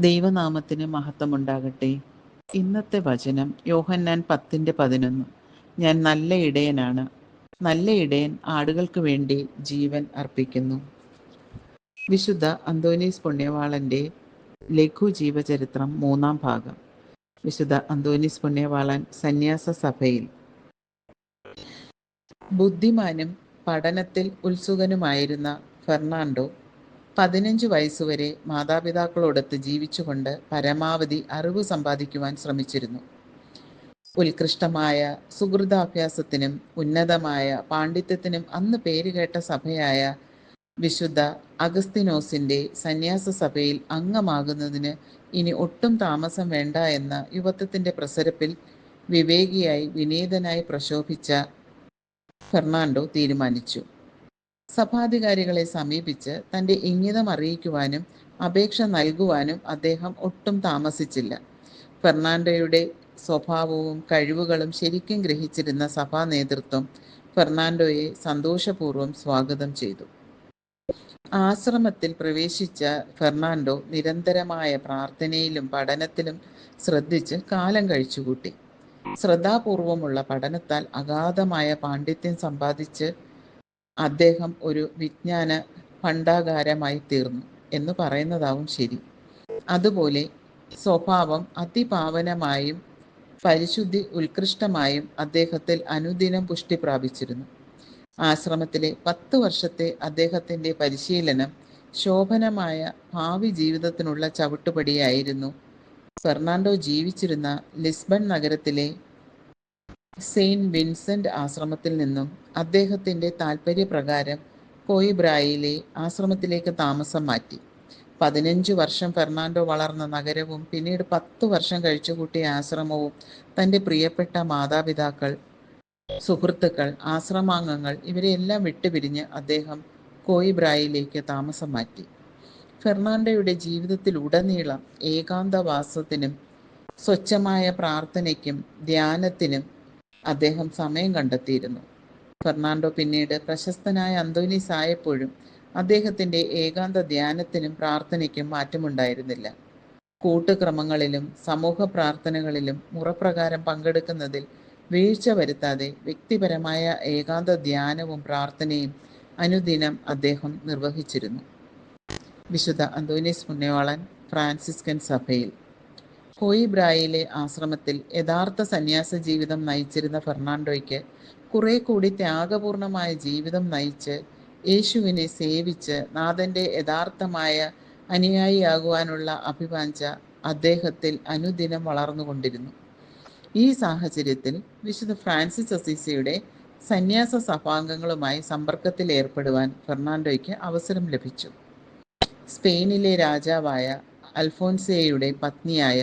ദൈവനാമത്തിന് മഹത്വമുണ്ടാകട്ടെ. ഇന്നത്തെ വചനം യോഹന്നാൻ പത്തിന്റെ പതിനൊന്ന്. ഞാൻ നല്ല ഇടയനാണ്. നല്ല ഇടയൻ ആടുകൾക്ക് വേണ്ടി ജീവൻ അർപ്പിക്കുന്നു. വിശുദ്ധ അന്തോനീസ് പുണ്യവാളന്റെ ലഘു ജീവചരിത്രം മൂന്നാം ഭാഗം. വിശുദ്ധ അന്തോനീസ് പുണ്യവാളൻ സന്യാസ സഭയിൽ. ബുദ്ധിമാനും പഠനത്തിൽ ഉത്സുകനുമായിരുന്ന ഫെർണാണ്ടോ പതിനഞ്ച് വയസ്സുവരെ മാതാപിതാക്കളോടൊത്ത് ജീവിച്ചുകൊണ്ട് പരമാവധി അറിവ് സമ്പാദിക്കുവാൻ ശ്രമിച്ചിരുന്നു. ഉത്കൃഷ്ടമായ സുഹൃതാഭ്യാസത്തിനും ഉന്നതമായ പാണ്ഡിത്യത്തിനും അന്ന് പേരുകേട്ട സഭയായ വിശുദ്ധ അഗസ്തിനോസിന്റെ സന്യാസ സഭയിൽ അംഗമാകുന്നതിന് ഇനി ഒട്ടും താമസം വേണ്ട എന്ന യുവത്വത്തിന്റെ പ്രസരപ്പിൽ വിവേകിയായി വിനീതനായി പ്രശോഭിച്ച ഫെർണാണ്ടോ തീരുമാനിച്ചു. സഭാധികാരികളെ സമീപിച്ച് തന്റെ ഇംഗിതം അറിയിക്കുവാനും അപേക്ഷ നൽകുവാനും അദ്ദേഹം ഒട്ടും താമസിച്ചില്ല. ഫെർണാണ്ടോയുടെ സ്വഭാവവും കഴിവുകളും ശരിക്കും ഗ്രഹിച്ചിരുന്ന സഭാ നേതൃത്വം ഫെർണാണ്ടോയെ സന്തോഷപൂർവം സ്വാഗതം ചെയ്തു. ആശ്രമത്തിൽ പ്രവേശിച്ച ഫെർണാണ്ടോ നിരന്തരമായ പ്രാർത്ഥനയിലും പഠനത്തിലും ശ്രദ്ധിച്ച് കാലം കഴിച്ചുകൂട്ടി. ശ്രദ്ധാപൂർവമുള്ള പഠനത്താൽ അഗാധമായ പാണ്ഡിത്യം സമ്പാദിച്ച് അദ്ദേഹം ഒരു വിജ്ഞാന ഭണ്ഡാകാരമായി തീർന്നു എന്ന് പറയുന്നതാവും ശരി. അതുപോലെ സ്വഭാവം അതിപാവനമായും പരിശുദ്ധി ഉത്കൃഷ്ടമായും അദ്ദേഹത്തിൽ അനുദിനം പുഷ്ടി പ്രാപിച്ചിരുന്നു. ആശ്രമത്തിലെ പത്ത് വർഷത്തെ അദ്ദേഹത്തിന്റെ പരിശീലനം ശോഭനമായ ഭാവി ജീവിതത്തിനുള്ള ചവിട്ടുപടിയായിരുന്നു. ഫെർണാണ്ടോ ജീവിച്ചിരുന്ന ലിസ്ബൺ നഗരത്തിലെ സെയിന്റ് വിൻസെന്റ് ആശ്രമത്തിൽ നിന്നും അദ്ദേഹത്തിന്റെ താൽപ്പര്യപ്രകാരം കോയിബ്രായിലെ ആശ്രമത്തിലേക്ക് താമസം മാറ്റി. പതിനഞ്ച് വർഷം ഫെർണാണ്ടോ വളർന്ന നഗരവും പിന്നീട് പത്ത് വർഷം കഴിച്ചുകൂട്ടിയ ആശ്രമവും തന്റെ പ്രിയപ്പെട്ട മാതാപിതാക്കൾ സുഹൃത്തുക്കൾ ആശ്രമാംഗങ്ങൾ ഇവരെയെല്ലാം വിട്ടുപിരിഞ്ഞ് അദ്ദേഹം കോയിബ്രായിലേക്ക് താമസം മാറ്റി. ഫെർണാണ്ടോയുടെ ജീവിതത്തിലുടനീളം ഏകാന്തവാസത്തിനും സ്വച്ഛമായ പ്രാർത്ഥനയ്ക്കും ധ്യാനത്തിനും അദ്ദേഹം സമയം കണ്ടെത്തിയിരുന്നു. ഫെർണാണ്ടോ പിന്നീട് പ്രശസ്തനായ അന്തോനീസ് ആയപ്പോഴും അദ്ദേഹത്തിന്റെ ഏകാന്ത ധ്യാനത്തിനും പ്രാർത്ഥനയ്ക്കും മാറ്റമുണ്ടായിരുന്നില്ല. കൂട്ടുക്രമങ്ങളിലും സമൂഹ പ്രാർത്ഥനകളിലും മുറപ്രകാരം പങ്കെടുക്കുന്നതിൽ വീഴ്ച വരുത്താതെ വ്യക്തിപരമായ ഏകാന്ത ധ്യാനവും പ്രാർത്ഥനയും അനുദിനം അദ്ദേഹം നിർവഹിച്ചിരുന്നു. വിശുദ്ധ അന്തോനീസ് പുണ്യവാളൻ ഫ്രാൻസിസ്കൻ സഭയിൽ. കോയിബ്രായിലെ ആശ്രമത്തിൽ യഥാർത്ഥ സന്യാസ ജീവിതം നയിച്ചിരുന്ന ഫെർണാണ്ടോയ്ക്ക് കുറെ കൂടി ത്യാഗപൂർണമായ ജീവിതം നയിച്ച് യേശുവിനെ സേവിച്ച് നാഥന്റെ യഥാർത്ഥമായ അനുയായിയാകുവാനുള്ള അഭിവാഞ്ച അദ്ദേഹത്തിൽ അനുദിനം വളർന്നുകൊണ്ടിരുന്നു. ഈ സാഹചര്യത്തിൽ വിശുദ്ധ ഫ്രാൻസിസ് അസീസിയുടെ സന്യാസ സഭാംഗങ്ങളുമായി സമ്പർക്കത്തിൽ ഏർപ്പെടുവാൻ ഫെർണാണ്ടോയ്ക്ക് അവസരം ലഭിച്ചു. സ്പെയിനിലെ രാജാവായ അൽഫോൻസേയുടെ പത്നിയായ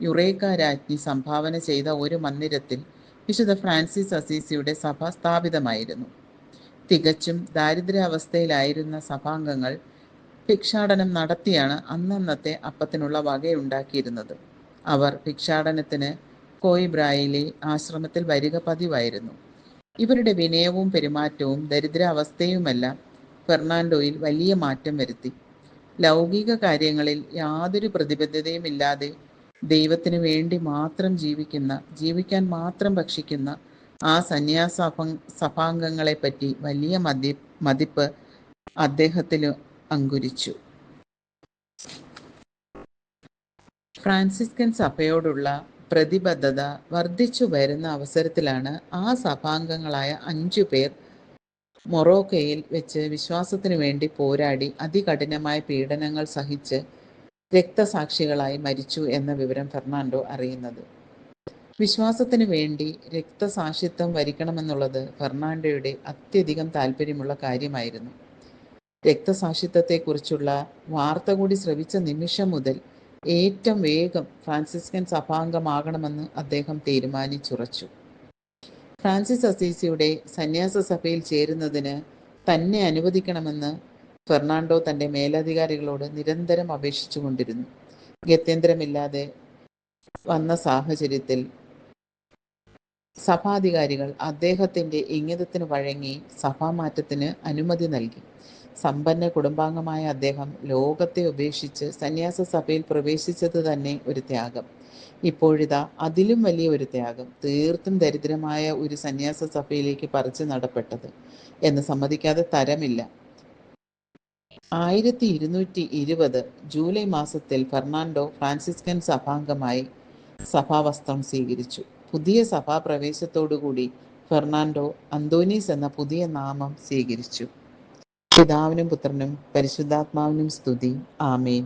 യുറേക്ക രാജ്ഞി സംഭാവന ചെയ്ത ഒരു മന്ദിരത്തിൽ വിശുദ്ധ ഫ്രാൻസിസ് അസീസിയുടെ സഭ സ്ഥാപിതമായിരുന്നു. തികച്ചും ദാരിദ്ര്യാവസ്ഥയിലായിരുന്ന സഭാംഗങ്ങൾ ഭിക്ഷാടനം നടത്തിയാണ് അന്നന്നത്തെ അപ്പത്തിനുള്ള വകയുണ്ടാക്കിയിരുന്നത്. അവർ ഭിക്ഷാടനത്തിന് കോയിബ്രായിലെ ആശ്രമത്തിൽ വരിക പതിവായിരുന്നു. ഇവരുടെ വിനയവും പെരുമാറ്റവും ദരിദ്രാവസ്ഥയുമെല്ലാം ഫെർണാണ്ടോയിൽ വലിയ മാറ്റം വരുത്തി. ലൗകിക കാര്യങ്ങളിൽ യാതൊരു പ്രതിബദ്ധതയുമില്ലാതെ ദൈവത്തിന് വേണ്ടി മാത്രം ജീവിക്കുന്ന ജീവിക്കാൻ മാത്രം ഭക്ഷിക്കുന്ന ആ സന്യാസ സഭാംഗങ്ങളെ പറ്റി വലിയ മതി മതിപ്പ് അദ്ദേഹത്തിൽ അങ്കുരിച്ചു. ഫ്രാൻസിസ്കൻ സഭയോടുള്ള പ്രതിബദ്ധത വർദ്ധിച്ചു വരുന്ന അവസരത്തിലാണ് ആ സഭാംഗങ്ങളായ അഞ്ചു പേർ മൊറോക്കയിൽ വെച്ച് വിശ്വാസത്തിനു വേണ്ടി പോരാടി അതികഠിനമായ പീഡനങ്ങൾ സഹിച്ച് രക്തസാക്ഷികളായി മരിച്ചു എന്ന വിവരം ഫെർണാണ്ടോ അറിയുന്നത്. വിശ്വാസത്തിനു വേണ്ടി രക്തസാക്ഷിത്വം വരിക്കണമെന്നുള്ളത് ഫെർണാണ്ടോയുടെ അത്യധികം താല്പര്യമുള്ള കാര്യമായിരുന്നു. രക്തസാക്ഷിത്വത്തെക്കുറിച്ചുള്ള വാർത്ത കൂടി ശ്രവിച്ച നിമിഷം മുതൽ ഏറ്റവും വേഗം ഫ്രാൻസിസ്കൻ സഭാംഗമാകണമെന്ന് അദ്ദേഹം തീരുമാനിച്ചുറച്ചു. ഫ്രാൻസിസ് അസീസിയുടെ സന്യാസ സഭയിൽ ചേരുന്നതിന് തന്നെ അനുവദിക്കണമെന്ന് ഫെർണാണ്ടോ തന്റെ മേലധികാരികളോട് നിരന്തരം അപേക്ഷിച്ചുകൊണ്ടിരുന്നു ഗത്യന്തരമില്ലാതെ വന്ന സാഹചര്യത്തിൽ സഭാധികാരികൾ അദ്ദേഹത്തിന്റെ ഇംഗിതത്തിന് വഴങ്ങി സഭാമാറ്റത്തിന് അനുമതി നൽകി. സമ്പന്ന കുടുംബാംഗമായ അദ്ദേഹം ലോകത്തെ ഉപേക്ഷിച്ച് സന്യാസ സഭയിൽ പ്രവേശിച്ചത് തന്നെ ഒരു ത്യാഗം. ഇപ്പോഴിതാ അതിലും വലിയ ഒരു ത്യാഗം തീർത്തും ദരിദ്രമായ ഒരു സന്യാസ സഭയിലേക്ക് പറിച്ചു നടപ്പെട്ടത് എന്ന് സമ്മതിക്കാതെ തരമില്ല. ആയിരത്തി ഇരുന്നൂറ്റി ഇരുപത് ജൂലൈ മാസത്തിൽ ഫെർണാണ്ടോ ഫ്രാൻസിസ്കൻ സഭാംഗമായി സഭാവസ്ത്രം സ്വീകരിച്ചു. പുതിയ സഭാപ്രവേശത്തോടുകൂടി ഫെർണാണ്ടോ അന്തോനീസ് എന്ന പുതിയ നാമം സ്വീകരിച്ചു. പിതാവിനും പുത്രനും പരിശുദ്ധാത്മാവിനും സ്തുതി. ആമേൻ.